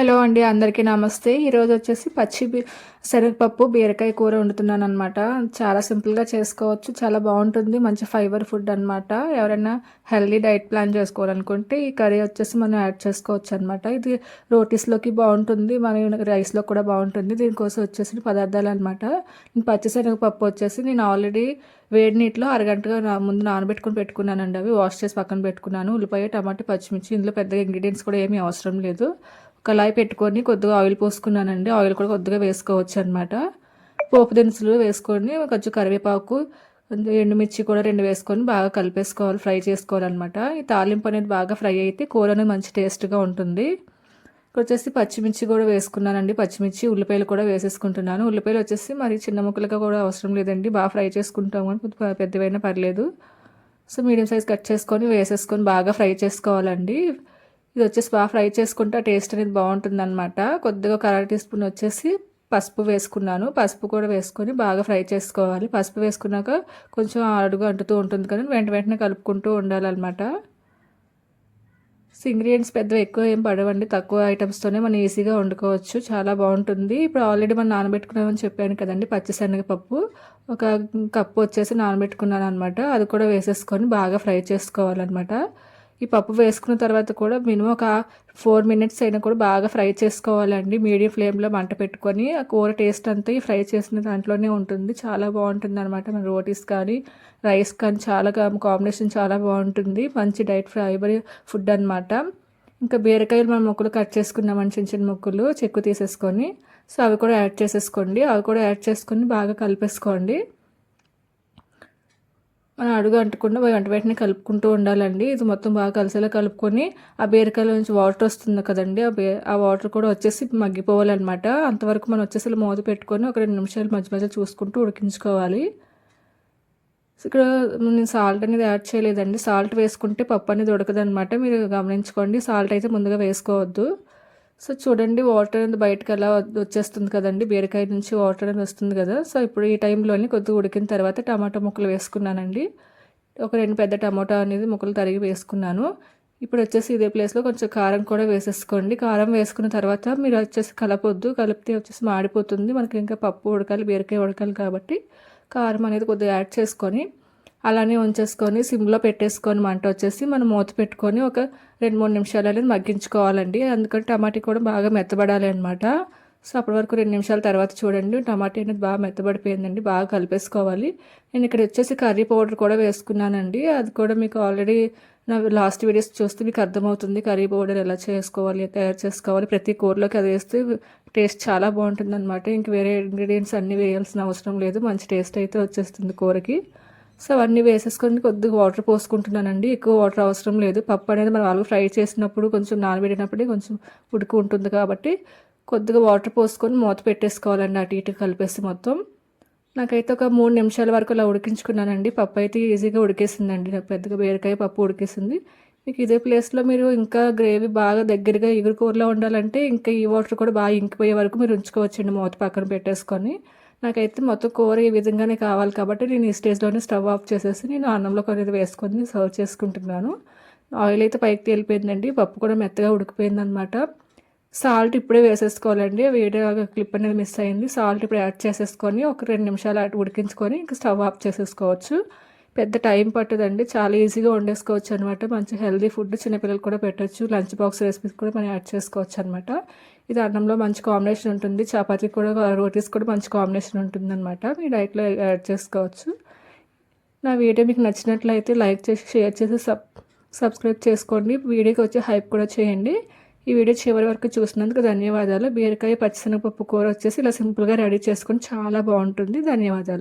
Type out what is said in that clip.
Hello అండి అందరికీ నమస్తే. ఈరోజు వచ్చేసి పచ్చి శనగపప్పు బీరకాయ కూర వండుతున్నాను అనమాట చాలా సింపుల్గా చేసుకోవచ్చు చాలా బాగుంటుంది మంచి ఫైబర్ ఫుడ్ అనమాట ఎవరైనా హెల్దీ డైట్ ప్లాన్ చేసుకోవాలనుకుంటే ఈ కర్రీ వచ్చేసి మనం యాడ్ చేసుకోవచ్చు అనమాట ఇది రోటీస్లోకి బాగుంటుంది మన రైస్లో కూడా బాగుంటుంది. దీనికోసం వచ్చేసి పదార్థాలు అనమాట నేను పచ్చిశనగపప్పు వచ్చేసి నేను ఆల్రెడీ వేడి నీటిలో అరగంటగా నా ముందు నానబెట్టుకుని పెట్టుకున్నానండి. అవి వాష్ చేసి పక్కన పెట్టుకున్నాను. ఉల్లిపాయ టమాటా పచ్చిమిర్చి ఇందులో పెద్దగా ఇంగ్రీడియంట్స్ కూడా ఏమీ అవసరం లేదు. కళాయి పెట్టుకొని కొద్దిగా ఆయిల్ పోసుకున్నానండి. ఆయిల్ కూడా కొద్దిగా వేసుకోవచ్చు అనమాట పోపు దినుసులు వేసుకొని కొంచెం కరివేపాకు ఎండుమిర్చి కూడా రెండు వేసుకొని బాగా కలిపేసుకోవాలి ఫ్రై చేసుకోవాలన్నమాట. ఈ తాలింపు అనేది బాగా ఫ్రై అయితే కూర అనేది మంచి టేస్ట్గా ఉంటుంది. ఇక్కడ వచ్చేసి పచ్చిమిర్చి కూడా వేసుకున్నానండి. పచ్చిమిర్చి ఉల్లిపాయలు కూడా వేసేసుకుంటున్నాను. ఉల్లిపాయలు వచ్చేసి మరి చిన్న ముక్కలుగా కూడా అవసరం లేదండి. బాగా ఫ్రై చేసుకుంటాం కానీ పెద్దవైనా పర్లేదు. సో మీడియం సైజ్ కట్ చేసుకొని వేసేసుకొని బాగా ఫ్రై చేసుకోవాలండి. ఇది వచ్చేసి బాగా ఫ్రై చేసుకుంటే టేస్ట్ అనేది బాగుంటుంది అనమాట కొద్దిగా ఒక అర టీ స్పూన్ వచ్చేసి పసుపు వేసుకున్నాను. పసుపు కూడా వేసుకొని బాగా ఫ్రై చేసుకోవాలి. పసుపు వేసుకున్నాక కొంచెం అడుగు అంటుతూ ఉంటుంది కానీ వెంట వెంటనే కలుపుకుంటూ ఉండాలన్నమాట. ఇంగ్రీడియంట్స్ పెద్ద ఎక్కువ ఏం పడవండి. తక్కువ ఐటమ్స్తోనే మనం ఈజీగా వండుకోవచ్చు. చాలా బాగుంటుంది. ఇప్పుడు ఆల్రెడీ మనం నానబెట్టుకున్నామని చెప్పాను కదండి పచ్చిశనగపప్పు. ఒక కప్పు వచ్చేసి నానబెట్టుకున్నాను అనమాట అది కూడా వేసేసుకొని బాగా ఫ్రై చేసుకోవాలన్నమాట. ఈ పప్పు వేసుకున్న తర్వాత కూడా మినిమం ఒక ఫోర్ మినిట్స్ అయినా కూడా బాగా ఫ్రై చేసుకోవాలండి. మీడియం ఫ్లేమ్లో మంట పెట్టుకొని ఆ కూర టేస్ట్ అంతా ఈ ఫ్రై చేసిన దాంట్లోనే ఉంటుంది. చాలా బాగుంటుంది అనమాట మన రోటీస్ కానీ రైస్ కానీ చాలా కాంబినేషన్ చాలా బాగుంటుంది. మంచి డైట్ ఫైబర్ ఫుడ్ అనమాట ఇంకా బీరకాయలు మనం ముక్కలు కట్ చేసుకున్నామని చిన్న చిన్న ముక్కలు. చెక్కు తీసేసుకొని సో అవి కూడా యాడ్ చేసేసుకోండి. అవి కూడా యాడ్ చేసుకొని బాగా కలిపేసుకోండి. మనం అడుగు అంటకుండా వెంట వెంటనే కలుపుకుంటూ ఉండాలండి. ఇది మొత్తం బాగా కలిసేలా కలుపుకొని ఆ బీరకాయలో నుంచి వాటర్ వస్తుంది కదండి. ఆ బే ఆ వాటర్ కూడా వచ్చేసి మగ్గిపోవాలన్నమాట. అంతవరకు మనం వచ్చేసి మూత పెట్టుకొని ఒక రెండు నిమిషాలు మధ్య మధ్య చూసుకుంటూ ఉడికించుకోవాలి. ఇక్కడ నేను సాల్ట్ అనేది యాడ్ చేయలేదండి. సాల్ట్ వేసుకుంటే పప్పు అనేది ఉడకదనమాట మీరు గమనించుకోండి. సాల్ట్ అయితే ముందుగా వేసుకోవద్దు. సో చూడండి వాటర్ అనేది బయటకు అలా వచ్చేస్తుంది కదండి. బీరకాయ నుంచి వాటర్ అనేది వస్తుంది కదా. సో ఇప్పుడు ఈ టైంలోని కొద్దిగా ఉడికిన తర్వాత టమాటా ముక్కలు వేసుకున్నానండి. ఒక రెండు పెద్ద టమాటా అనేది ముక్కలు తరిగి వేసుకున్నాను. ఇప్పుడు వచ్చేసి ఇదే ప్లేస్లో కొంచెం కారం కూడా వేసేసుకోండి. కారం వేసుకున్న తర్వాత మీరు వచ్చేసి కలపొద్దు. కలిపితే వచ్చేసి మాడిపోతుంది. మనకి ఇంకా పప్పు ఉడకాలి బీరకాయ ఉడకాలి కాబట్టి కారం అనేది కొద్దిగా యాడ్ చేసుకొని అలానే ఉంచేసుకొని సిమ్లో పెట్టేసుకొని మంట వచ్చేసి మనం మూత పెట్టుకొని ఒక రెండు మూడు నిమిషాలు అనేది మగ్గించుకోవాలండి. అందుకని టమాటా కూడా బాగా మెత్తబడాలి అనమాట సో అప్పటి వరకు రెండు నిమిషాల తర్వాత చూడండి టమాటా అనేది బాగా మెత్తబడిపోయిందండి బాగా కలిపేసుకోవాలి. నేను ఇక్కడ వచ్చేసి కర్రీ పౌడర్ కూడా వేసుకున్నానండి. అది కూడా మీకు ఆల్రెడీ నా లాస్ట్ వీడియోస్ చూస్తే మీకు అర్థమవుతుంది కర్రీ పౌడర్ ఎలా చేసుకోవాలి తయారు చేసుకోవాలి. ప్రతి కూరలోకి అది వేస్తే టేస్ట్ చాలా బాగుంటుంది అనమాట ఇంక వేరే ఇంగ్రీడియంట్స్ అన్నీ వేయాల్సిన అవసరం లేదు మంచి టేస్ట్ అయితే వచ్చేస్తుంది కూరకి. సో అవన్నీ వేసేసుకొని కొద్దిగా వాటర్ పోసుకుంటున్నానండి. ఎక్కువ వాటర్ అవసరం లేదు. పప్పు అనేది మనం వాళ్ళు ఫ్రై చేసినప్పుడు కొంచెం నానబెట్టినప్పుడే కొంచెం ఉడికి ఉంటుంది కాబట్టి కొద్దిగా వాటర్ పోసుకొని మూత పెట్టేసుకోవాలండి. అటు ఇటు కలిపేసి మొత్తం. నాకైతే ఒక మూడు నిమిషాల వరకు అలా ఉడికించుకున్నానండి. పప్పు అయితే ఈజీగా ఉడికేసిందండి. నాకు పెద్దగా బీరకాయ పప్పు ఉడికేసింది. మీకు ఇదే ప్లేస్లో మీరు ఇంకా గ్రేవీ బాగా దగ్గరగా ఎగురు కూరలో ఉండాలంటే ఇంకా ఈ వాటర్ కూడా బాగా ఇంకిపోయే వరకు మీరు ఉంచుకోవచ్చండి. మూత పక్కన పెట్టేసుకొని. నాకైతే మొత్తం కూర ఈ విధంగానే కావాలి కాబట్టి నేను ఈ స్టేజ్లోనే స్టవ్ ఆఫ్ చేసేసి నేను అన్నంలో కొన్ని వేసుకొని సర్వ్ చేసుకుంటున్నాను. ఆయిల్ అయితే పైకి తేలిపోయిందండి. పప్పు కూడా మెత్తగా ఉడికిపోయింది అనమాట సాల్ట్ ఇప్పుడే వేసేసుకోవాలండి. వీడియో క్లిప్ అనేది మిస్ అయింది. సాల్ట్ ఇప్పుడు యాడ్ చేసేసుకొని ఒక రెండు నిమిషాలు అటు ఉడికించుకొని ఇంకా స్టవ్ ఆఫ్ చేసేసుకోవచ్చు. పెద్ద టైం పట్టదండి. చాలా ఈజీగా వండేసుకోవచ్చు అనమాట మంచి హెల్దీ ఫుడ్ చిన్నపిల్లలు కూడా పెట్టచ్చు. లంచ్ బాక్స్ రెసిపీస్ కూడా మనం యాడ్ చేసుకోవచ్చు అనమాట ఇది అన్నంలో మంచి కాంబినేషన్ ఉంటుంది. చపాతీ కూడా రోటీస్ కూడా మంచి కాంబినేషన్ ఉంటుంది అనమాట మీ డైట్లో యాడ్ చేసుకోవచ్చు. నా వీడియో మీకు నచ్చినట్లయితే లైక్ చేసి షేర్ చేసి సబ్ సబ్స్క్రైబ్ చేసుకోండి. వీడియోకి వచ్చి హైప్ కూడా చేయండి. ఈ వీడియో చివరి వరకు చూసినందుకు ధన్యవాదాలు. బీరకాయ పచ్చిశనగపప్పు కూర వచ్చేసి ఇలా సింపుల్గా రెడీ చేసుకొని చాలా బాగుంటుంది. ధన్యవాదాలు.